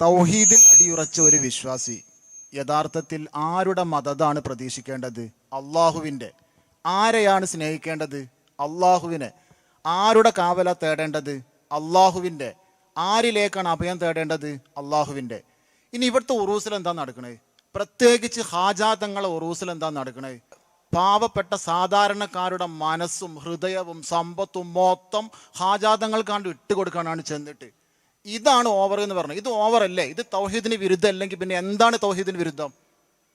തൗഹീദിൽ അടിയുറച്ച ഒരു വിശ്വാസി യഥാർത്ഥത്തിൽ ആരുടെ മതതാണ് പ്രതീക്ഷിക്കേണ്ടത്? അള്ളാഹുവിന്റെ. ആരെയാണ് സ്നേഹിക്കേണ്ടത്? അള്ളാഹുവിനെ. ആരുടെ കാവല തേടേണ്ടത്? അള്ളാഹുവിന്റെ. ആരിലേക്കാണ് അഭയം തേടേണ്ടത്? അള്ളാഹുവിന്റെ. ഇനി ഇവിടുത്തെ ഉറൂസിൽ എന്താ നടക്കണേ? പ്രത്യേകിച്ച് ഹാജാതങ്ങളെ ഉറൂസിൽ എന്താ നടക്കണത് പാവപ്പെട്ട സാധാരണക്കാരുടെ മനസ്സും ഹൃദയവും സമ്പത്തും മൊത്തം ഹാജാതങ്ങൾക്കാണ്ട് ഇട്ടുകൊടുക്കാനാണ് ചെന്നിട്ട്. ഇതാണ് ഓവർ എന്ന് പറഞ്ഞത്. ഇത് ഓവർ അല്ലേ? ഇത് തൗഹീദിന് വിരുദ്ധം അല്ലെങ്കിൽ പിന്നെ എന്താണ് തൗഹീദിന് വിരുദ്ധം?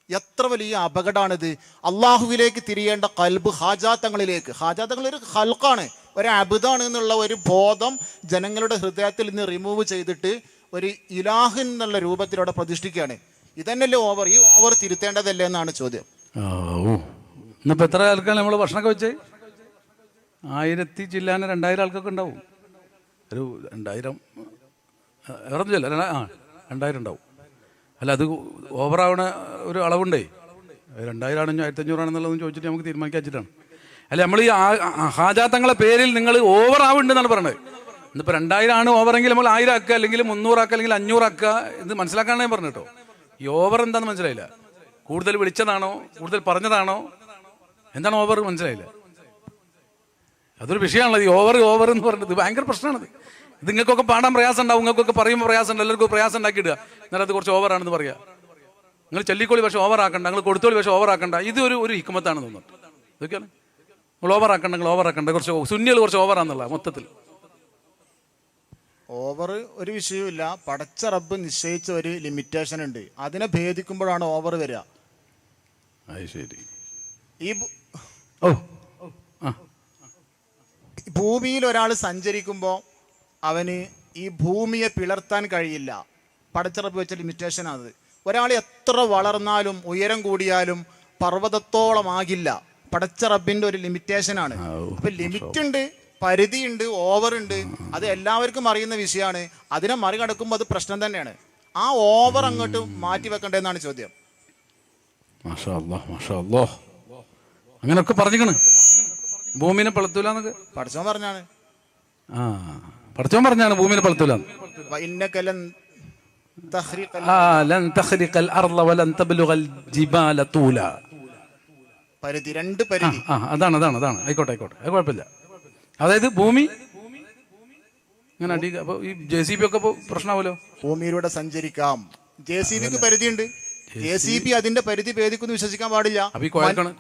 എത്ര വലിയ അപകടമാണിത് അള്ളാഹുവിലേക്ക് തിരിയേണ്ട കൽബ് ഹാജാത്തങ്ങളിലേക്ക് ഹാജാത്തങ്ങൾ ഒരു ഹൽക്കാണ് ഒരു അബുദാണ് എന്നുള്ള ഒരു ബോധം ജനങ്ങളുടെ ഹൃദയത്തിൽ നിന്ന് റിമൂവ് ചെയ്തിട്ട് ഒരു ഇലാഹ് എന്നുള്ള രൂപത്തിലൂടെ പ്രതിഷ്ഠിക്കുകയാണ്. ഇതന്നെയല്ലേ ഓവർ ഈ ഓവർ തിരുത്തേണ്ടതല്ലേ എന്നാണ് ചോദ്യം. ഇന്നിപ്പോൾ എത്ര ആൾക്കാണ് നമ്മൾ ഭക്ഷണമൊക്കെ വെച്ചേ? ആയിരത്തി ചില്ലാന രണ്ടായിരം ആൾക്കൊക്കെ ഉണ്ടാവും. ഒരു രണ്ടായിരം വേറെ ചെല്ല ആ രണ്ടായിരം ഉണ്ടാവും. അല്ല അത് ഓവറാവണ ഒരു അളവുണ്ടേ? രണ്ടായിരം ആണെന്നോ ആയിരത്തഞ്ഞൂറാണെന്നുള്ളതെന്ന് ചോദിച്ചിട്ട് നമുക്ക് തീരുമാനിക്കാൻ വെച്ചിട്ടാണ്. അല്ല നമ്മൾ ഈ ഹാജാത്തങ്ങളെ പേരിൽ നിങ്ങൾ ഓവർ ആവുന്നുണ്ടെന്നാണ് പറയുന്നത് ഇന്നിപ്പോൾ രണ്ടായിരം ആണ് ഓവറെങ്കിൽ നമ്മൾ ആയിരം ആക്കുക അല്ലെങ്കിൽ മുന്നൂറാക്കുക അല്ലെങ്കിൽ അഞ്ഞൂറാക്കുക ഇത് മനസ്സിലാക്കാനാണ് ഞാൻ പറഞ്ഞു കേട്ടോ. ഈ ഓവർ എന്താണെന്ന് മനസ്സിലായില്ല? കൂടുതൽ വിളിച്ചതാണോ? കൂടുതൽ പറഞ്ഞതാണോ? എന്താണ് ഓവർ മനസ്സിലായില്ല? അതൊരു വിഷയമാണല്ലോ ഈ ഓവർ ഓവർ എന്ന് പറഞ്ഞത് ഭയങ്കര പ്രശ്നമാണത്. ഇത് നിങ്ങൾക്കൊക്കെ പാടാൻ പ്രയാസം ഉണ്ടാവും നിങ്ങൾക്കൊക്കെ പറയുമ്പോൾ പ്രയാസം ഉണ്ട് എല്ലാവർക്കും പ്രയാസം ഉണ്ടാക്കിയിടുക. എന്നാലും അത് കുറച്ച് ഓവറാണെന്ന് പറയുക നിങ്ങൾ ചെല്ലിക്കോളി പക്ഷേ ഓവറാക്കണ്ട നിങ്ങൾ കൊടുത്തോളി പക്ഷേ ഓവറാക്കണ്ട ഇത് ഒരു ഒരു ഹിക്കുമത്താണെന്ന് തോന്നുന്നു. ഇതൊക്കെയാണ്. നിങ്ങൾ ഓവറാക്കണ്ട നിങ്ങൾ ഓവറാക്കണ്ട കുറച്ച് സുന്നികൾ കുറച്ച് ഓവറാന്നുള്ള മൊത്തത്തിൽ. ഓവർ ഒരു വിഷയവുമില്ല. പടച്ച റബ്ബ് നിശ്ചയിച്ച ഒരു ലിമിറ്റേഷൻ ഉണ്ട്. അതിനെ ഭേദിക്കുമ്പോഴാണ് ഓവർ വരിക. അത് ശരി. ഈ ഓ. ഭൂമിയിൽ ഒരാൾ സഞ്ചരിക്കുമ്പോൾ അവന് ഈ ഭൂമിയെ പിളർത്താൻ കഴിയില്ല. പടച്ചിറപ്പ് വെച്ച ലിമിറ്റേഷൻ അത് ഒരാൾ എത്ര വളർന്നാലും ഉയരം കൂടിയാലും പർവതത്തോളം ആകില്ല. പടച്ചിറപ്പിന്റെ ഒരു ലിമിറ്റേഷൻ ആണ്. അപ്പൊ ലിമിറ്റ് ഉണ്ട് പരിധിയുണ്ട് ഓവർ ഉണ്ട്. അത് എല്ലാവർക്കും അറിയുന്ന വിഷയമാണ് അതിനെ മറികടക്കുമ്പോൾ അത് പ്രശ്നം തന്നെയാണ്. ആ ഓവർ അങ്ങോട്ട് മാറ്റി വെക്കണ്ടെന്നാണ് ചോദ്യം. മാഷാ അല്ലാ മാഷാ അല്ലോ അങ്ങനെയൊക്കെ പറഞ്ഞിക്കണ്. ഭൂമിനെ പളത്തൂലെന്നൊക്കെ. പഠിച്ചോൻ പറഞ്ഞാണ്. ആ പഠിച്ചോൻ പറഞ്ഞാണ് ഭൂമിനെ പളത്തൂല പരിധി രണ്ട് പരിധി. ആ അതാണ് അതാണ് അതാണ്. ആയിക്കോട്ടെ ആയിക്കോട്ടെ. അത് കുഴപ്പമില്ല. അതായത് ഭൂമി ഇങ്ങനെ അടി അപ്പൊ ഈ ജെ സി ബി ഒക്കെ പ്രശ്നമാവല്ലോ ഭൂമിയിലൂടെ സഞ്ചരിക്കാം. ജെ സി ബിക്ക് പരിധിയുണ്ട്. എ സി പി അതിന്റെ പരിധി ഭേദിക്കുന്നു വിശ്വസിക്കാൻ പാടില്ല.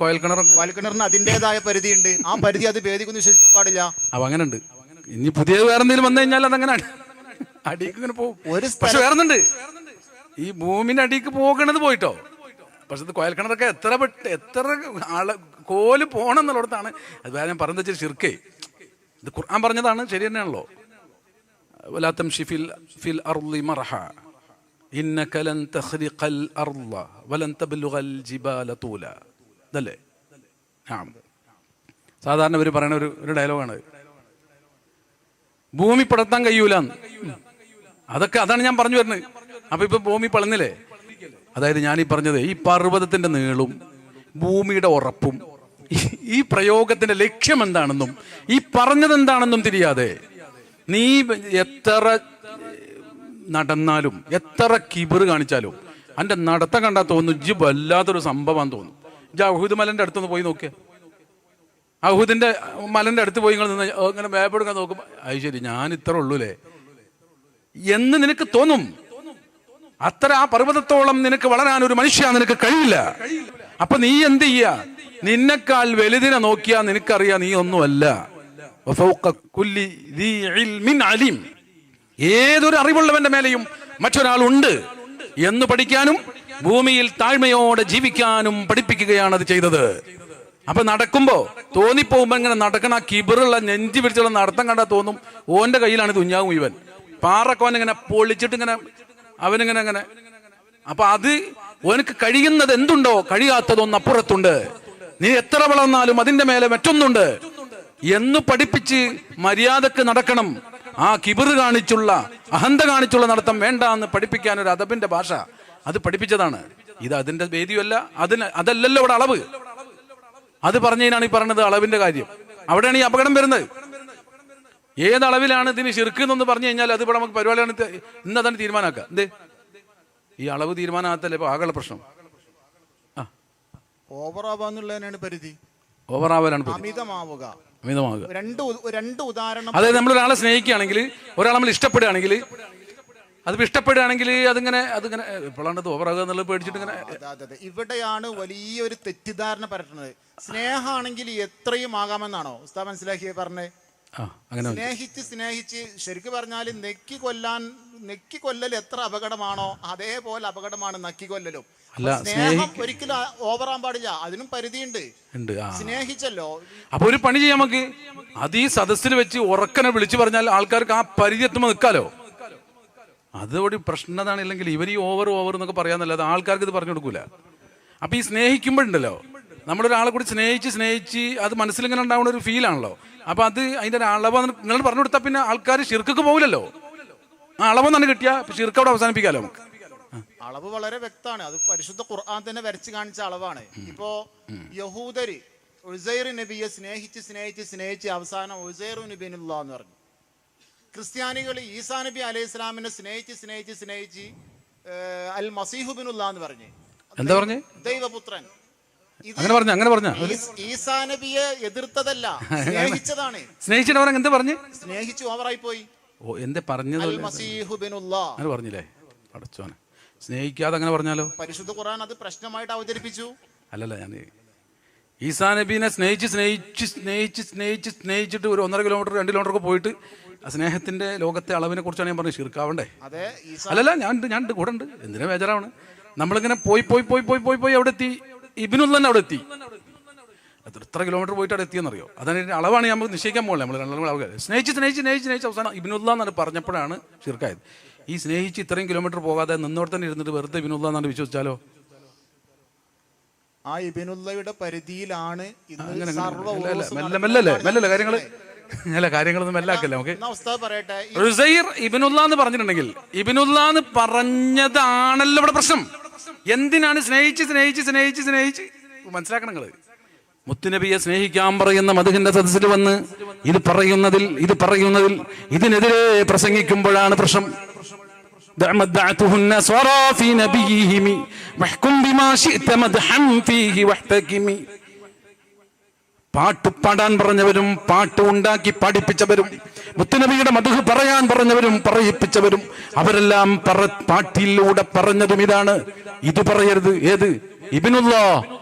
കോയൽക്കിണറിന് അതിന്റേതായ പരിധി ഉണ്ട് ആ പരിധി അത് ഭേദിക്കുന്നു വിശ്വസിക്കാൻ പാടില്ല. അപ്പൊ അങ്ങനെ ഉണ്ട് ഇനി പുതിയ വേറെ എന്തെങ്കിലും വന്നു കഴിഞ്ഞാൽ അടിക്ക് ഇങ്ങനെ പോകും. ഒരു വേറെ ഈ ഭൂമിന്റെ അടിക്ക് പോകണത് പോയിട്ടോ? പക്ഷെ ഇത് കോയൽക്കിണറൊക്കെ എത്ര പെട്ട് എത്ര ആൾ കോൽ പോകണം എന്നുള്ളടത്താണ്. അത് വേറെ ഞാൻ പറഞ്ഞു വെച്ചാൽ ഷിർക്കേ ഇത് ഖുർആൻ പറഞ്ഞതാണ് ശരി തന്നെയാണല്ലോ. വലാത്തം ഷിഫിൽ ഫിൽ അർലി മറഹ. ഇന്നക ലൻ തഖ്രിഖൽ അർള വലൻ തബ്ലുഗൽ ജിബാല തൂല ഇതല്ലേ? ആം സാധാരണ ഇവർ പറയുന്ന ഒരു ഒരു ഡയലോഗാണ് ഭൂമി പിടത്താൻ കഴിയൂല അതൊക്കെ അതാണ് ഞാൻ പറഞ്ഞു വരുന്നത്. അപ്പൊ ഇപ്പൊ ഭൂമി പിളന്നില്ലേ? അതായത് ഞാൻ ഈ പറഞ്ഞത് ഈ പർവതത്തിന്റെ നീളും ഭൂമിയുടെ ഉറപ്പും ഈ പ്രയോഗത്തിന്റെ ലക്ഷ്യം എന്താണെന്നും ഈ പറഞ്ഞത് എന്താണെന്നും തിരിയാതെ നീ എത്ര നടന്നാലും എത്ര കിബിർ കാണിച്ചാലും. അന്റെ നടത്ത കണ്ടാൽ തോന്നുന്നു ഇജ്ജ് വല്ലാത്തൊരു സംഭവം തോന്നും ഇജ്ജ് മലന്റെ അടുത്തൊന്ന് പോയി നോക്കിയ അഹൂദിന്റെ മലന്റെ അടുത്ത് പോയി നിങ്ങൾ നിന്ന് ഇങ്ങനെ വേപ്പെടുക്കാൻ നോക്കുമ്പോ അത് ശരി ഞാൻ ഇത്ര ഉള്ളൂലേ. എന്ന് നിനക്ക് തോന്നും. അത്ര ആ പർവതത്തോളം നിനക്ക് വളരാൻ ഒരു മനുഷ്യ നിനക്ക് കഴിയില്ല. അപ്പൊ നീ എന്ത് ചെയ്യ? നിന്നെക്കാൾ വലുതിനെ നോക്കിയാ നിനക്കറിയാ നീ ഒന്നുമല്ല. ഏതൊരു അറിവുള്ളവന്റെ മേലെയും മറ്റൊരാളുണ്ട് എന്ന് പഠിക്കാനും ഭൂമിയിൽ താഴ്മയോടെ ജീവിക്കാനും പഠിപ്പിക്കുകയാണ് അത് ചെയ്തത്. അപ്പൊ നടക്കുമ്പോ തോന്നിപ്പോകുമ്പോ ഇങ്ങനെ നടക്കണ ആ കിബിറുള്ള നെഞ്ചി പിടിച്ചുള്ള നടത്തം കണ്ടാൽ തോന്നും ഓന്റെ കയ്യിലാണ് തുഞ്ഞാവും ഇവൻ പാറക്കോൻ ഇങ്ങനെ പൊളിച്ചിട്ട് ഇങ്ങനെ അവനിങ്ങനെ അങ്ങനെ അപ്പൊ അത് ഓനക്ക് കഴിയുന്നത് എന്തുണ്ടോ കഴിയാത്തതൊന്ന് അപ്പുറത്തുണ്ട്. നീ എത്ര വളർന്നാലും അതിന്റെ മേലെ മറ്റൊന്നുണ്ട്. എന്ന് പഠിപ്പിച്ച് മര്യാദയ്ക്ക് നടക്കണം. ആ കിബിറ് കാണിച്ചുള്ള അഹന്ത കാണിച്ചുള്ള നടത്തം വേണ്ട എന്ന് പഠിപ്പിക്കാൻ ഒരു അദബിന്റെ ഭാഷ. അത് പഠിപ്പിച്ചതാണ്. ഇത് അതിന്റെ വേദിയല്ല അതിന് അതല്ലല്ലോ ഇവിടെ അളവ്. അത് പറഞ്ഞതിനാണ് ഈ പറഞ്ഞത് അളവിന്റെ കാര്യം. അവിടെയാണ് ഈ അപകടം വരുന്നത്. ഏത് അളവിലാണ് ഇതിന് എന്നൊന്ന് പറഞ്ഞു കഴിഞ്ഞാൽ അത് ഇവിടെ നമുക്ക് പരിപാടിയാണ് ഇന്ന് അതാണ് തീരുമാനമാക്കുക. എന്തേ? ഈ അളവ് തീരുമാനമാകത്തല്ലേ ഇപ്പൊ ആകെ പ്രശ്നം? ആവാന്നുള്ളതിനാണ് പരിധി. ഓവറാവലാണ് അമിതമാവുക. അമിതമാകുക. രണ്ട് രണ്ട് ഉദാഹരണം അതായത് നമ്മൾ ഒരാളെ സ്നേഹിക്കുകയാണെങ്കിൽ ഒരാൾ നമ്മൾ ഇഷ്ടപ്പെടുകയാണെങ്കിൽ അതിപ്പോ ഇഷ്ടപ്പെടുകയാണെങ്കിൽ അതിങ്ങനെ അതിങ്ങനെ ഇപ്പോഴാണ് ഓവറാകുക എന്നുള്ളത് പേടിച്ചിട്ട് ഇങ്ങനെ അതെ അതെ അതെ. ഇവിടെയാണ് വലിയൊരു തെറ്റിദ്ധാരണ പരട്ടുന്നത്. സ്നേഹമാണെങ്കിൽ എത്രയും ആകാമെന്നാണോ? ഉസ്താ മനസ്സിലാക്കിയേ പറഞ്ഞേ. ആ അങ്ങനെ സ്നേഹിച്ച് സ്നേഹിച്ച് ശരിക്കും പറഞ്ഞാൽ നെക്കി കൊല്ലാൻ നെക്കി കൊല്ലൽ എത്ര അപകടമാണോ അതേപോലെ അപകടമാണ് നക്കി കൊല്ലലും. അല്ല, അപ്പൊ സ്നേഹം ഒരിക്കലും ഓവറാൻ പാടില്ല. അതിനും പരിധിയുണ്ട്. ഉണ്ട് സ്നേഹിച്ചല്ലോ. അപ്പൊ ഒരു പണി ചെയ്യാം നമുക്ക്. അത് ഈ സദസ്സിൽ വെച്ച് ഉറക്കനെ വിളിച്ചു പറഞ്ഞാൽ ആൾക്കാർക്ക് ആ പരിധി എത്തുമ്പോൾ നിൽക്കാലോ? അതോടെ പ്രശ്നതാണ് ഇല്ലെങ്കിൽ ഇവർ ഈ ഓവർ ഓവർ എന്നൊക്കെ പറയാന്നല്ലാതെ ആൾക്കാർക്ക് ഇത് പറഞ്ഞു കൊടുക്കൂല. അപ്പൊ ഈ സ്നേഹിക്കുമ്പോഴുണ്ടല്ലോ. നമ്മളൊരാളെ കൂടി സ്നേഹിച്ച് സ്നേഹിച്ച് അത് മനസ്സിലിങ്ങനെ ഉണ്ടാവുന്ന ഒരു ഫീലാണല്ലോ അപ്പൊ അത് അതിന്റെ ഒരു അളവ് നിങ്ങൾ പറഞ്ഞു കൊടുത്താൽ പിന്നെ ആൾക്കാർ ഷിർക്കൊക്കെ പോകില്ലല്ലോ ആ അളവെന്നാണ് കിട്ടിയ ഷിർക്ക് അവിടെ അവസാനിപ്പിക്കാലോ നമുക്ക്. അളവ് വളരെ വ്യക്തമാണ്. അത് പരിശുദ്ധ ഖുർആൻ തന്നെ വരച്ച് കാണിച്ച അളവാണ്. ഇപ്പോ യഹൂദര് ഉസൈർ നബിയെ സ്നേഹിച്ച് സ്നേഹിച്ച് സ്നേഹിച്ച് അവസാനം ഉസൈർ നബിനുള്ള എന്ന് പറഞ്ഞു. ക്രിസ്ത്യാനികൾ ഈസാ നബി അലൈഹി ഇസ്ലാമിനെ സ്നേഹിച്ച് സ്നേഹിച്ച് സ്നേഹിച്ച് അൽ മസീഹുബിനുള്ള എന്ന് പറഞ്ഞു. എന്താ പറഞ്ഞു? ദൈവപുത്രൻ. അങ്ങനെ പറഞ്ഞു അങ്ങനെ പറഞ്ഞു? ഈസാ നബിയെ എതിർത്തതല്ല സ്നേഹിച്ചതാണ്. സ്നേഹിച്ചിട്ട് എന്താ പറഞ്ഞ്? സ്നേഹിച്ചു ഓവറായി പോയി. ഓ എന്താ പറഞ്ഞത്? പറഞ്ഞില്ലേ? അടച്ചോനെ സ്നേഹിക്കാതെ അങ്ങനെ പറഞ്ഞാലോ? പരിശുദ്ധ ഖുർആൻ അത് പ്രശ്നമായിട്ട് അവതരിപ്പിച്ചു. അല്ലല്ല ഞാൻ ഈസാ നബീനെ സ്നേഹിച്ച് സ്നേഹിച്ച് സ്നേഹിച്ച് സ്നേഹിച്ച് സ്നേഹിച്ചിട്ട് ഒരു ഒന്നര കിലോമീറ്റർ രണ്ട് കിലോമീറ്റർ ഒക്കെ പോയിട്ട് ആ സ്നേഹത്തിന്റെ ലോകത്തെ അളവിനെ കുറിച്ചാണ് ഞാൻ പറഞ്ഞത്. ഷിർക്കാവണ്ടേ അല്ലല്ല ഞാൻ ഞാൻ കൂടെ ഉണ്ട്. എന്തിനാ ബേജാറാണ് നമ്മളിങ്ങനെ പോയി പോയി പോയി പോയി പോയി പോയി അവിടെ എത്തി ഇബിനുള്ള തന്നെ അവിടെ എത്തി എത്ര കിലോമീറ്റർ പോയിട്ട് അവിടെ എത്തിയെന്നറിയോ? ഇതിന്റെ അളവാണ്. നമ്മൾ നിശ്ചയിക്കാൻ പോകണേ നമ്മൾ രണ്ടാളും അളവ് സ്നേഹിച്ച് സ്നേഹിച്ച് സ്നേഹിച്ച് സ്നേഹിച്ച് അവസാനം ഇബിനുള്ള എന്നാണ് പറഞ്ഞപ്പോഴാണ് ഷിർക്കായത്. ഈ സ്നേഹിച്ച് ഇത്രയും കിലോമീറ്റർ പോകാതെ നിന്നോട് തന്നെ ഇരുന്നിട്ട് വെറുതെ ഇബിനുള്ള എന്നാണ് വിശ്വസിച്ചാലോ? ആ ഇബിനുള്ളയുടെ പരിധിയിലാണ് മെല്ലെ ഉറൂസും മെല്ലെ നടക്കുന്ന മെല്ലല്ലേ കാര്യങ്ങൾ. മെല്ലല്ലേ അല്ല കാര്യങ്ങളൊന്നും മെല്ലാക്കല്ലേ നമുക്ക്. റുസൈർ ഇബിനുള്ള എന്ന് പറഞ്ഞിട്ടുണ്ടെങ്കിൽ ഇബിനുള്ള എന്ന് പറഞ്ഞതാണല്ലോ ഇവിടെ പ്രശ്നം. എന്തിനാണ് സ്നേഹിച്ച് സ്നേഹിച്ച് സ്നേഹിച്ച് സ്നേഹിച്ച്? മനസ്സിലാക്കണം നിങ്ങൾ. മുത്തുനബിയെ സ്നേഹിക്കാൻ പറയുന്ന മധുഹിന്റെ സദസ്സിൽ വന്ന് ഇത് പറയുന്നതിൽ ഇത് പറയുന്നതിൽ ഇതിനെതിരെ പ്രസംഗിക്കുമ്പോഴാണ് പ്രശ്നം. دعمدعته النصارى في نبيهم واحكم بما شئت مدحا فيه واحتكم പാട്ട് പാടാൻ പറഞ്ഞവരും പാട്ട് ഉണ്ടാക്കി പാടിപ്പിച്ചവരും മുത്തുനബിയുടെ മധു പറയാൻ പറഞ്ഞവരും പറയിപ്പിച്ചവരും അവരെല്ലാം പറ പാട്ടിലൂടെ പറഞ്ഞതും ഇതാണ് ഇത് പറയരുത് ഏത് ഇബിനുള്ള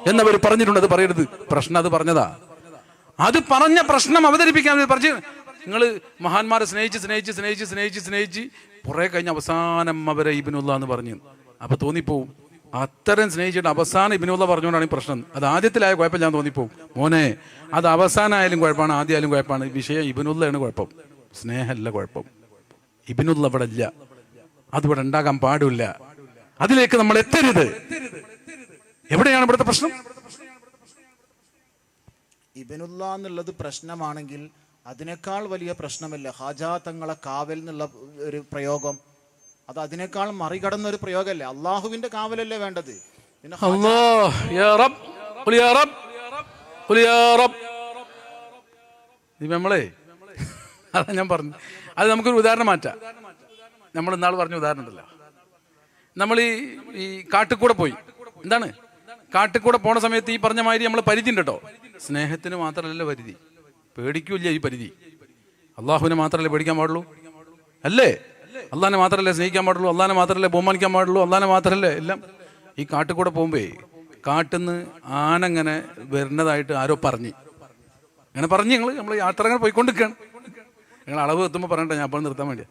എന്നവർ പറഞ്ഞിട്ടുണ്ട് അത് പറയരുത് പ്രശ്നം അത് പറഞ്ഞതാ അത് പറഞ്ഞ പ്രശ്നം അവതരിപ്പിക്കാൻ പറഞ്ഞു നിങ്ങൾ മഹാന്മാരെ സ്നേഹിച്ച് സ്നേഹിച്ച് സ്നേഹിച്ച് സ്നേഹിച്ച് സ്നേഹിച്ച് കുറെ കഴിഞ്ഞ അവസാനം അവരെ ഇബിനുള്ള എന്ന് പറഞ്ഞു. അപ്പൊ തോന്നിപ്പോവും. അത്തരം സ്നേഹിച്ചിട്ട് അവസാനം ഇബിനുള്ള പറഞ്ഞുകൊണ്ടാണ് ഈ പ്രശ്നം. അത് ആദ്യത്തിലായ കുഴപ്പം ഞാൻ തോന്നിപ്പോവും. മോനെ അത് അവസാനമായാലും കുഴപ്പമാണ് ആദ്യമായാലും കുഴപ്പമാണ്. വിഷയം ഇബിനുള്ളയാണ് കുഴപ്പം. സ്നേഹമല്ല കുഴപ്പം. ഇബിനുള്ള ഇവിടെ ഇല്ല. അതിവിടെ ഉണ്ടാകാൻ പാടില്ല. അതിലേക്ക് നമ്മൾ എത്തരുത്. എവിടെയാണ് ഇവിടുത്തെ പ്രശ്നം? ഇബിനുള്ള എന്നുള്ളത് പ്രശ്നമാണെങ്കിൽ അതിനേക്കാൾ വലിയ പ്രശ്നമില്ല. ഹാജാ തങ്ങളെ കാവൽ എന്നുള്ള ഒരു പ്രയോഗം. അത് അതിനേക്കാൾ മറികടന്ന ഒരു പ്രയോഗമല്ലേ? അള്ളാഹുവിന്റെ കാവലല്ലേ വേണ്ടത്? പിന്നെ അതാ ഞാൻ പറഞ്ഞു അത് നമുക്കൊരു ഉദാഹരണം മാറ്റാം. നമ്മൾ ഇന്നാൾ പറഞ്ഞ ഉദാഹരണം ഉണ്ടല്ലോ. നമ്മൾ ഈ ഈ കാട്ടിക്കൂടെ പോയി. എന്താണ്? കാട്ടിക്കൂടെ പോണ സമയത്ത് ഈ പറഞ്ഞ മാതിരി നമ്മൾ പരിധി ഉണ്ട് കേട്ടോ. സ്നേഹത്തിന് മാത്രമല്ല പരിധി പേടിക്കൂല്ല ഈ പരിധി. അള്ളാഹുവിനെ മാത്രമല്ലേ പേടിക്കാൻ പാടുള്ളൂ? അല്ലേ? അള്ളാഹിനെ മാത്രമല്ലേ സ്നേഹിക്കാൻ പാടുള്ളൂ? അള്ളാഹിനെ മാത്രമല്ലേ ബഹുമാനിക്കാൻ പാടുള്ളൂ? അള്ളാഹിനെ മാത്രമല്ലേ എല്ലാം? ഈ കാട്ടിക്കൂടെ പോകുമ്പേ കാട്ടിന്ന് ആനങ്ങനെ വരുന്നതായിട്ട് ആരോ പറഞ്ഞു. അങ്ങനെ പറഞ്ഞു ഞങ്ങൾ നമ്മൾ യാത്ര അങ്ങനെ പോയിക്കൊണ്ടിരിക്കുകയാണ്. ഞങ്ങൾ അളവ് എത്തുമ്പോൾ പറയണ്ട ഞാൻ അപ്പോൾ നിർത്താൻ വേണ്ടിയാ.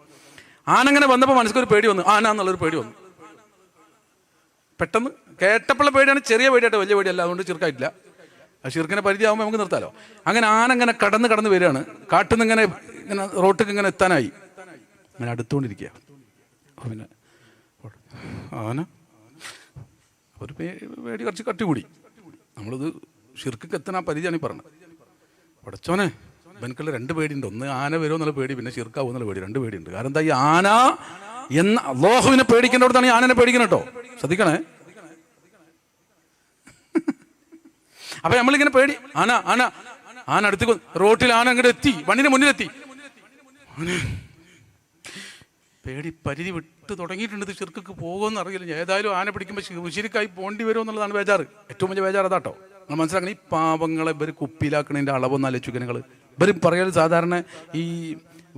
ആനങ്ങനെ വന്നപ്പോൾ മനസ്സിലൊരു പേടി വന്നു. ആന എന്നുള്ളൊരു പേടി വന്നു. പെട്ടെന്ന് കേട്ടപ്പോഴുള്ള പേടിയാണ് ചെറിയ പേടിയായിട്ട് വലിയ പേടിയല്ല. അതുകൊണ്ട് ചെറുക്കായിട്ടില്ല. ആ പരിധിയാവുമ്പോൾ നമുക്ക് നിർത്താലോ. അങ്ങനെ ആനങ്ങനെ കടന്ന് കടന്ന് വരികയാണ്. കാട്ടിൽ നിന്ന് ഇങ്ങനെ റോട്ടിക്ക് ഇങ്ങനെ എത്താനായി. അങ്ങനെ അടുത്തുകൊണ്ടിരിക്കുക. പിന്നെ ആന ഒരു പേടി കുറച്ച് കട്ടികൂടി. നമ്മളിത് ഷിർക്കൊക്കെ എത്താൻ ആ പരിധിയാണ് ഈ പറഞ്ഞത്. പടച്ചോനെ ഇവനക്കുള്ള രണ്ട് പേടിയുണ്ട്. ഒന്ന് ആന വരുമോ എന്നുള്ള പേടി പിന്നെ ഷിർക്കാവും എന്നുള്ള പേടി. രണ്ട് പേടിയുണ്ട്. കാരണം എന്താ ഈ ആന എന്ന അള്ളാഹുവിനെ പേടിക്കേണ്ടവിടത്താണ് ഈ ആനനെ പേടിക്കണം കേട്ടോ. ശ്രദ്ധിക്കണേ. അപ്പൊ നമ്മളിങ്ങനെ പേടി. ആന ആന ആന അടുത്ത്. റോട്ടിൽ ആന അങ്ങോട്ട് എത്തി വണ്ടിന്റെ മുന്നിലെത്തി. പേടി പരിധി വിട്ട് തുടങ്ങിയിട്ടുണ്ട് ചെറുക്കൊക്കെ പോകുമെന്ന് അറിയില്ല. ഏതായാലും ആന പിടിക്കുമ്പോൾ ഉശിരിക്കായി പോണ്ടി വരുമോ എന്നുള്ളതാണ് ബേജാറ്. ഏറ്റവും വലിയ ബേജാറ് അതാട്ടോ. നമ്മൾ മനസ്സിലാക്കണം ഈ പാവങ്ങളെ ഇവർ കുപ്പിയിലാക്കണതിന്റെ അളവൊന്നും ആലോചിക്കുക നിങ്ങൾ ഇവർ പറയൽ സാധാരണ ഈ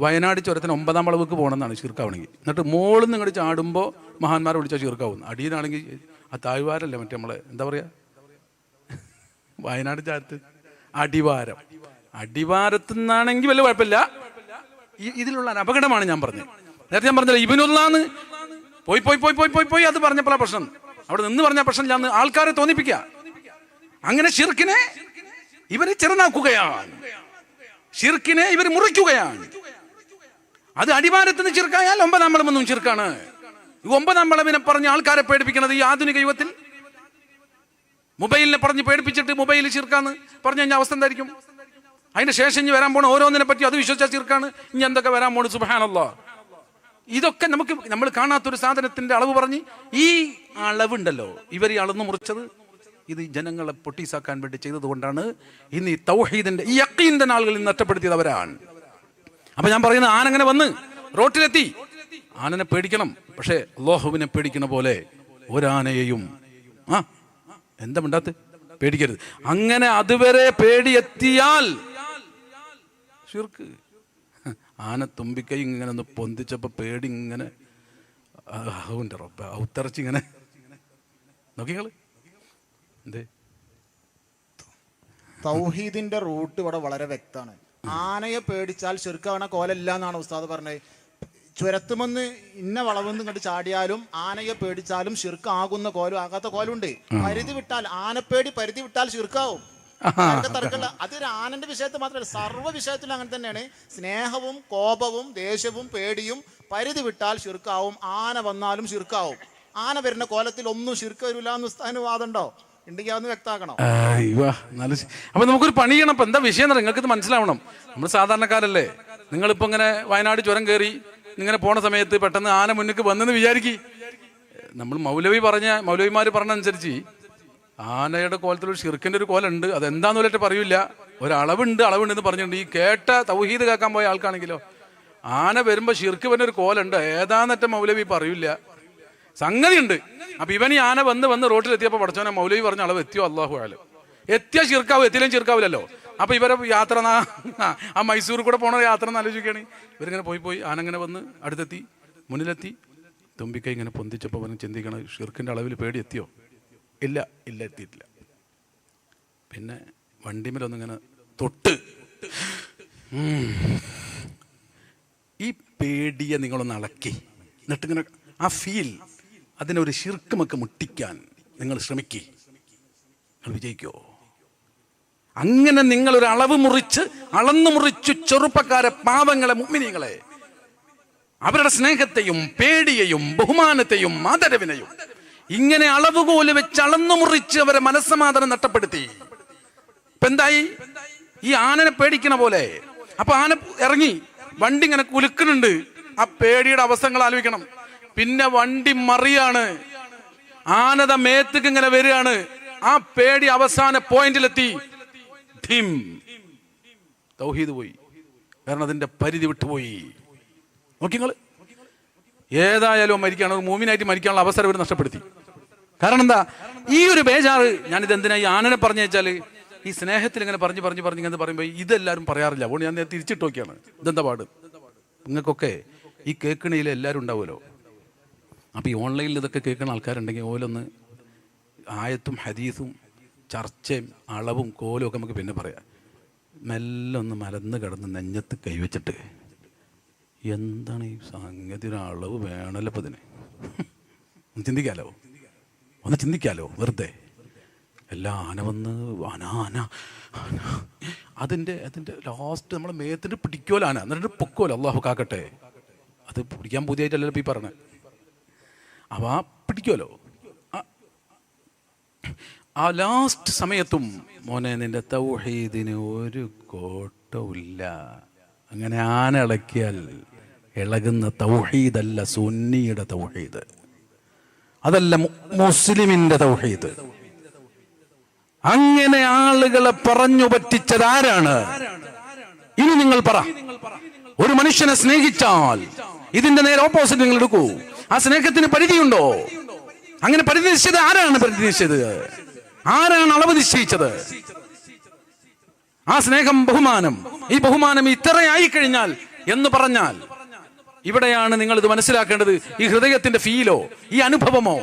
വയനാട് ചുരത്തിന് ഒമ്പതാം വളവുക്ക് പോകണമെന്നാണ് ചീർക്കാവണമെങ്കിൽ എന്നിട്ട് മോളിൽ നിന്ന് ഇങ്ങോട്ട് ചാടുമ്പോൾ മഹാന്മാരെ വിളിച്ചാൽ ചീർക്കാവുന്നു അടിയിലാണെങ്കിൽ ആ താഴ്വാരല്ലേ മറ്റേ നമ്മളെ എന്താ പറയുക വയനാട് ചാരത്ത്? അടിവാരം. അടിവാരത്തു നിന്നാണെങ്കിൽ വലിയ കുഴപ്പമില്ല. ഇതിലുള്ള അപകടമാണ് ഞാൻ പറഞ്ഞത്. നേരത്തെ ഞാൻ പറഞ്ഞില്ല ഇവനുള്ളാന്ന് പോയി പോയി പോയി പോയി പോയി പോയി അത് പറഞ്ഞപ്പോഴാ പ്രശ്നം. അവിടെ നിന്ന് പറഞ്ഞ പ്രശ്നം ഞാൻ ആൾക്കാരെ തോന്നിപ്പിക്കുക അങ്ങനെ ഷിർക്കിനെ ഇവർ ചെറുനാക്കുകയാണ് ഷിർക്കിനെ ഇവർ മുറിക്കുകയാണ്. അത് അടിവാരത്തിന് ചിർക്കായാൽ ഒമ്പതാം വളമൊന്നും ചിർക്കാണ് ഈ ഒമ്പതാം വളവിനെ പറഞ്ഞ് ആൾക്കാരെ പേടിപ്പിക്കുന്നത് ഈ ആധുനിക യുഗത്തിൽ മൊബൈലിനെ പറഞ്ഞ് പേടിപ്പിച്ചിട്ട് മൊബൈൽ ചീർക്കാന്ന് പറഞ്ഞു കഴിഞ്ഞാൽ അവസ്ഥ എന്തായിരിക്കും? അതിന്റെ ശേഷം ഇനി വരാൻ പോണ ഓരോന്നിനെ പറ്റി അത് വിശ്വസിച്ചാൽ ചീർക്കാണ്. ഇനി എന്തൊക്കെ വരാൻ പോണു? സുബാനല്ലോ ഇതൊക്കെ നമുക്ക് നമ്മൾ കാണാത്തൊരു സാധനത്തിന്റെ അളവ് പറഞ്ഞ് ഈ അളവുണ്ടല്ലോ. ഇവർ ഈ അളന്ന് മുറിച്ചത് ഇത് ജനങ്ങളെ പൊട്ടീസാക്കാൻ വേണ്ടി ചെയ്തതുകൊണ്ടാണ് ഇന്ന് ഈ തൗഹീദിന്റെ ഈ അക്കീന്റെ നാളുകളിൽ നഷ്ടപ്പെടുത്തിയത് അവരാണ്. അപ്പൊ ഞാൻ പറയുന്നത് ആനങ്ങനെ വന്ന് റോട്ടിലെത്തി. ആനനെ പേടിക്കണം പക്ഷേ അള്ളാഹുവിനെ പേടിക്കണ പോലെ ഒരാനയെയും ആ എന്താ മിണ്ടാത്ത? പേടിക്കരുത്. അങ്ങനെ അതുവരെ പേടിയെത്തിയാൽ ഷിർക്ക്. ആന തുമ്പിക്കൈ ഇങ്ങനെ ഒന്ന് പൊന്തിച്ചപ്പോ പേടി ഇങ്ങനെ ഔത്തറച്ച് ഇങ്ങനെ നോക്കിക്കൾ എന്തേ? തൗഹീദിന്റെ റൂട്ട് ഇവിടെ വളരെ വ്യക്തമാണ്. ആനയെ പേടിച്ചാൽ ചെറുക്കാവണ കോലല്ല എന്നാണ് ഉസ്താദ് പറഞ്ഞത്. ചുരത്തുമെന്ന് ഇന്ന വളവെന്ന് കണ്ട് ചാടിയാലും ആനയെ പേടിച്ചാലും ശിർക്കാകുന്ന കോലും ആകാത്ത കോലുണ്ട്. പരിധി വിട്ടാൽ ആനപ്പേടി പരിധി വിട്ടാൽ ശിർക്കാവും. തർക്കമില്ല. അതൊരു ആനന്റെ വിഷയത്തിൽ മാത്രമല്ല സർവ വിഷയത്തിലും അങ്ങനെ തന്നെയാണ്. സ്നേഹവും കോപവും ദേഷ്യവും പേടിയും പരിധി വിട്ടാൽ ശിർക്കാവും. ആന വന്നാലും ശിർക്കാവും. ആന വരുന്ന കോലത്തിൽ ഒന്നും ശിർക്ക് വരില്ല എന്ന് ഉസ്താദിന് വാദമുണ്ടോ? ഉണ്ടെങ്കിൽ അതൊന്ന് വ്യക്തമാക്കണം. അപ്പൊ നമുക്കൊരു പണി ചെയ്യണം. അപ്പൊ എന്താ വിഷയം നിങ്ങൾക്ക് ഇത് മനസ്സിലാവണം. നമ്മൾ സാധാരണക്കാരല്ലേ? നിങ്ങളിപ്പോ ഇങ്ങനെ വയനാട് ചുരം കയറി ഇങ്ങനെ പോണ സമയത്ത് പെട്ടെന്ന് ആന മുന്നിക്ക് വന്നെന്ന് വിചാരിക്കി. നമ്മൾ മൗലവി പറഞ്ഞ മൗലവിമാര് പറഞ്ഞ അനുസരിച്ച് ആനയുടെ കോലത്തിൽ ഒരു ഷിർക്കിന്റെ ഒരു കോലുണ്ട്. അത് എന്താന്ന് പോലത്തെ പറയൂല ഒരളവുണ്ട് അളവുണ്ട് എന്ന് പറഞ്ഞിട്ടുണ്ട് ഈ കേട്ട തൗഹീദ് കേൾക്കാൻ പോയ ആൾക്കാണെങ്കിലോ ആന വരുമ്പോ ഷിർക്ക് വരുന്ന ഒരു കോലുണ്ട്. ഏതാന്നറ്റ മൗലവി പറയൂല സംഗതി ഉണ്ട് അപ്പൊ ഇവൻ ഈ ആന വന്ന് വന്ന് റോട്ടിലെത്തിയപ്പോ പഠിച്ചവനെ മൗലവി പറഞ്ഞ അളവ് എത്തിയോ? അള്ളാഹു ആലോ എത്തിയ ചിർക്കാവും എത്തിയില്ലെങ്കിൽ ചിർക്കാവില്ലല്ലോ അപ്പൊ ഇവരെ യാത്ര ആ മൈസൂർ കൂടെ പോണ യാത്ര എന്ന് ആലോചിക്കുകയാണ്. ഇവരിങ്ങനെ പോയി പോയി ആനങ്ങനെ വന്ന് അടുത്തെത്തി മുന്നിലെത്തി. തുമ്പിക്കൈ ഇങ്ങനെ പൊന്തിച്ചപ്പോൾ അവൻ ചിന്തിക്കണം ഷിർക്കിന്റെ അളവിൽ പേടി എത്തിയോ ഇല്ല ഇല്ല എത്തിയിട്ടില്ല. പിന്നെ വണ്ടിമേലൊന്നിങ്ങനെ തൊട്ട്. ഈ പേടിയെ നിങ്ങളൊന്ന് അളക്കി. എന്നിട്ടിങ്ങനെ ആ ഫീൽ അതിനൊരു ശിർക്കുമൊക്കെ മുട്ടിക്കാൻ നിങ്ങൾ ശ്രമിക്കേ. നിങ്ങൾ വിജയിക്കോ? അങ്ങനെ നിങ്ങൾ ഒരു അളവ് മുറിച്ച് അളന്നു മുറിച്ചു ചെറുപ്പക്കാരെ പാവങ്ങളെ മുമ്മിനികളെ അവരുടെ സ്നേഹത്തെയും പേടിയെയും ബഹുമാനത്തെയും ആദരവിനെയും ഇങ്ങനെ അളവുകോൽ വെച്ച് അളന്നു മുറിച്ച് അവരെ മനസ്സമാധാനം നഷ്ടപ്പെടുത്തി. ഇപ്പൊ എന്തായി? ഈ ആനനെ പേടിക്കണ പോലെ. അപ്പൊ ആന ഇറങ്ങി വണ്ടി ഇങ്ങനെ കുലുക്കുന്നുണ്ട്. ആ പേടിയുടെ അവസ്ഥകൾ ആലോചിക്കണം. പിന്നെ വണ്ടി മറിയാണ്. ആനത മേത്തുക്ക് ഇങ്ങനെ വരികയാണ്. ആ പേടി അവസാന പോയിന്റിലെത്തി ധിം. തൗഹീദ് പോയി. കാരണം അതിന്റെ പരിധി വിട്ടുപോയി നോക്കി നിങ്ങൾ. ഏതായാലും മരിക്കാണ് ഒരു മൂമിനായിട്ട് മരിക്കാനുള്ള അവസരം ഇവർ നഷ്ടപ്പെടുത്തി. കാരണം എന്താ? ഈ ഒരു ബേജാറ് ഞാനിത് എന്തിനാ ഈ ആനനെ പറഞ്ഞു വെച്ചാൽ? ഈ സ്നേഹത്തിൽ ഇങ്ങനെ പറഞ്ഞു പറഞ്ഞു പറഞ്ഞു ഇങ്ങനെ പറയുമ്പോൾ ഇതെല്ലാവരും പറയാറില്ല. അതുകൊണ്ട് ഞാൻ തിരിച്ചിട്ട് നോക്കിയാണ്. ഇതെന്താ പാട്? നിങ്ങൾക്കൊക്കെ ഈ കേൾക്കണയിൽ എല്ലാവരും ഉണ്ടാവുമല്ലോ. അപ്പോൾ ഈ ഓൺലൈനിൽ ഇതൊക്കെ കേൾക്കുന്ന ആൾക്കാരുണ്ടെങ്കിൽ ഓലൊന്ന് ആയത്തും ഹദീസും ചർച്ചയും അളവും കോലും ഒക്കെ നമുക്ക് പിന്നെ പറയാം. മെല്ലെ ഒന്ന് മലന്ന് കിടന്ന് നെഞ്ഞത്ത് കൈവച്ചിട്ട് എന്താണ് ഈ സംഗതിയുടെ അളവ് വേണമല്ലോ ഇപ്പം ഇതിന്. ഒന്ന് ചിന്തിക്കാലോ? ഒന്ന് ചിന്തിക്കാലോ? വെറുതെ. എല്ലാ ആന വന്ന് ആന ആന അതിന്റെ അതിന്റെ ലാസ്റ്റ് നമ്മളെ പിടിക്കുമല്ലോ ആന. എന്നിട്ട് പൊക്കുമല്ലോ അള്ളാഹു കാക്കട്ടെ. അത് പിടിക്കാൻ പുതിയായിട്ടല്ലല്ലോ ഈ പറഞ്ഞത്. പിടിക്കുമല്ലോ ആ- ആ ലാസ്റ്റ് സമയത്തും മോനെ നിന്റെ തൗഹീദിന് ഒരു കോട്ടവുമില്ല. അങ്ങനെ ആന ഇളക്കിയാൽ ഇളകുന്ന തൗഹീദല്ല സുന്നിയുടെ തൗഹീദ്. അതല്ല മുസ്ലിമിന്റെ തൗഹീദ്. അങ്ങനെ ആളുകളെ പറഞ്ഞു പറ്റിച്ചത് ആരാണ്? ഇനി നിങ്ങൾ പറ. ഒരു മനുഷ്യനെ സ്നേഹിച്ചാൽ ഇതിന്റെ നേരെ ഓപ്പോസിറ്റ് നിങ്ങൾ എടുക്കൂ. ആ സ്നേഹത്തിന് പരിധിയുണ്ടോ? അങ്ങനെ പരിധി നിശ്ചയത് ആരാണ് പരിധി നിശ്ചയത് ആരാണ് അളവ് നിശ്ചയിച്ചത്? ആ സ്നേഹം ബഹുമാനം. ഈ ബഹുമാനം ഇത്രയായി കഴിഞ്ഞാൽ എന്ന് പറഞ്ഞാൽ ഇവിടെയാണ് നിങ്ങൾ ഇത് മനസ്സിലാക്കേണ്ടത്. ഈ ഹൃദയത്തിന്റെ ഫീലോ ഈ അനുഭവമോ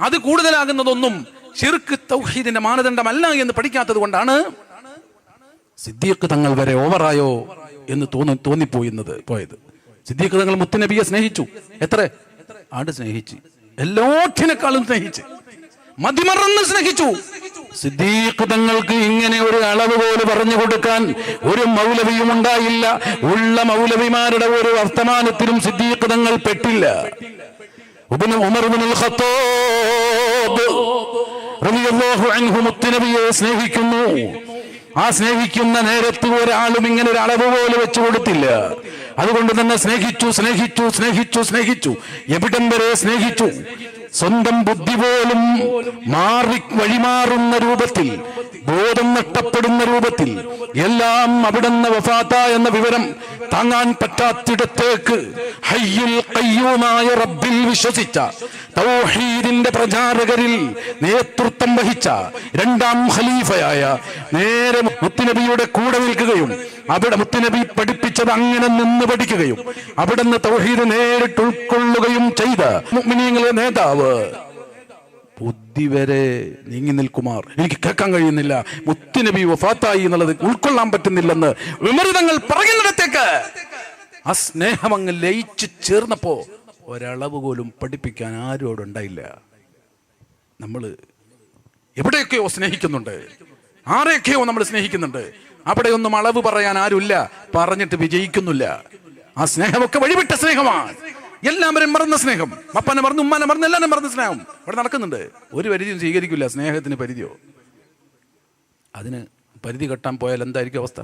അത് കൂടുതലാകുന്നതൊന്നും ഷിർക്ക് തൗഹീദിന്റെ മാനദണ്ഡമല്ല എന്ന് പഠിക്കാത്തത് കൊണ്ടാണ് സിദ്ദീഖ് തങ്ങൾ വരെ ഓവറായോ എന്ന് തോന്നി തോന്നിപ്പോയിന്നത് പോയത്. സിദ്ദീഖ് തങ്ങൾ മുത്തുനബിയെ സ്നേഹിച്ചു. എത്ര? ആട് സ്നേഹിച്ചു. എല്ലാറ്റിനേക്കാളും സ്നേഹിച്ച്. മതിമറന്ന് സ്നേഹിച്ചു. സിദ്ദീഖ് തങ്ങൾക്ക് ഇങ്ങനെ ഒരു അളവ് പോലെ പറഞ്ഞു കൊടുക്കാൻ ഒരു മൗലവിയും ഉണ്ടായില്ല. ഉള്ള മൗലവിമാരുടെ ഒരു വർത്തമാനത്തിലും സിദ്ദീഖ് തങ്ങൾ പെട്ടില്ല സ്നേഹിക്കുന്നു. ആ സ്നേഹിക്കുന്ന നേരത്ത് ഒരാളും ഇങ്ങനെ ഒരു അളവ് പോലെ വെച്ചു കൊടുത്തില്ല. അതുകൊണ്ട് തന്നെ സ്നേഹിച്ചു സ്നേഹിച്ചു സ്നേഹിച്ചു സ്നേഹിച്ചു. എവിടം വരെ സ്നേഹിച്ചു? സ്വന്തം ബുദ്ധി പോലും മാറി വഴിമാറുന്ന രൂപത്തിൽ ബോധം നഷ്ടപ്പെടുന്ന രൂപത്തിൽ എല്ലാം അവിടുന്ന് വഫാത്ത എന്ന വിവരം താങ്ങാൻ പറ്റാത്തിടത്തേക്ക് ഹയ്യുൽ കയ്യൂമായ റബ്ബിൽ വിശ്വസിച്ച തൗഹീദിന്റെ പ്രചാരകരിൽ നേതൃത്വം വഹിച്ച രണ്ടാം ഖലീഫയായ നേരെ മുത്തുനബിയുടെ കൂടെ നിൽക്കുകയും അവിടെ മുത്തുനബി പഠിപ്പിച്ചത് അങ്ങനെ നിന്ന് പഠിക്കുകയും അവിടുന്ന് തൗഹീദ് നേരിട്ട് ഉൾക്കൊള്ളുകയും ചെയ്ത മുഅ്മിനീങ്ങളുടെ നേതാവ് ബുദ്ധി വരെ നീങ്ങി നിൽക്കുമാർ. എനിക്ക് കേൾക്കാൻ കഴിയുന്നില്ല. മുത്തുനബി വഫാത്തായി എന്നുള്ളത് ഉൾക്കൊള്ളാൻ പറ്റുന്നില്ലെന്ന് വിമൃതങ്ങൾ പറയുന്നിടത്തേക്ക്. ആ സ്നേഹം അങ്ങ് ലയിച്ചു ചേർന്നപ്പോ ഒരളവ് പോലും പഠിപ്പിക്കാൻ ആരും അവിടെ ഉണ്ടായില്ല. നമ്മൾ എവിടെയൊക്കെയോ സ്നേഹിക്കുന്നുണ്ട്. ആരെയൊക്കെയോ നമ്മൾ സ്നേഹിക്കുന്നുണ്ട്. അവിടെയൊന്നും അളവ് പറയാൻ ആരുമില്ല. പറഞ്ഞിട്ട് വിജയിക്കുന്നില്ല. ആ സ്നേഹമൊക്കെ വഴിവിട്ട സ്നേഹമാണ്. എല്ലാവരും മറന്ന സ്നേഹം. അപ്പനെ മറന്നു ഉമ്മാനെ മറന്നു എല്ലാവരും മറന്ന സ്നേഹം. ഇവിടെ നടക്കുന്നുണ്ട്. ഒരു പരിധിയും സ്വീകരിക്കില്ല സ്നേഹത്തിന് പരിധിയോ? അതിന് പരിധി കെട്ടാൻ പോയാൽ എന്തായിരിക്കും അവസ്ഥ?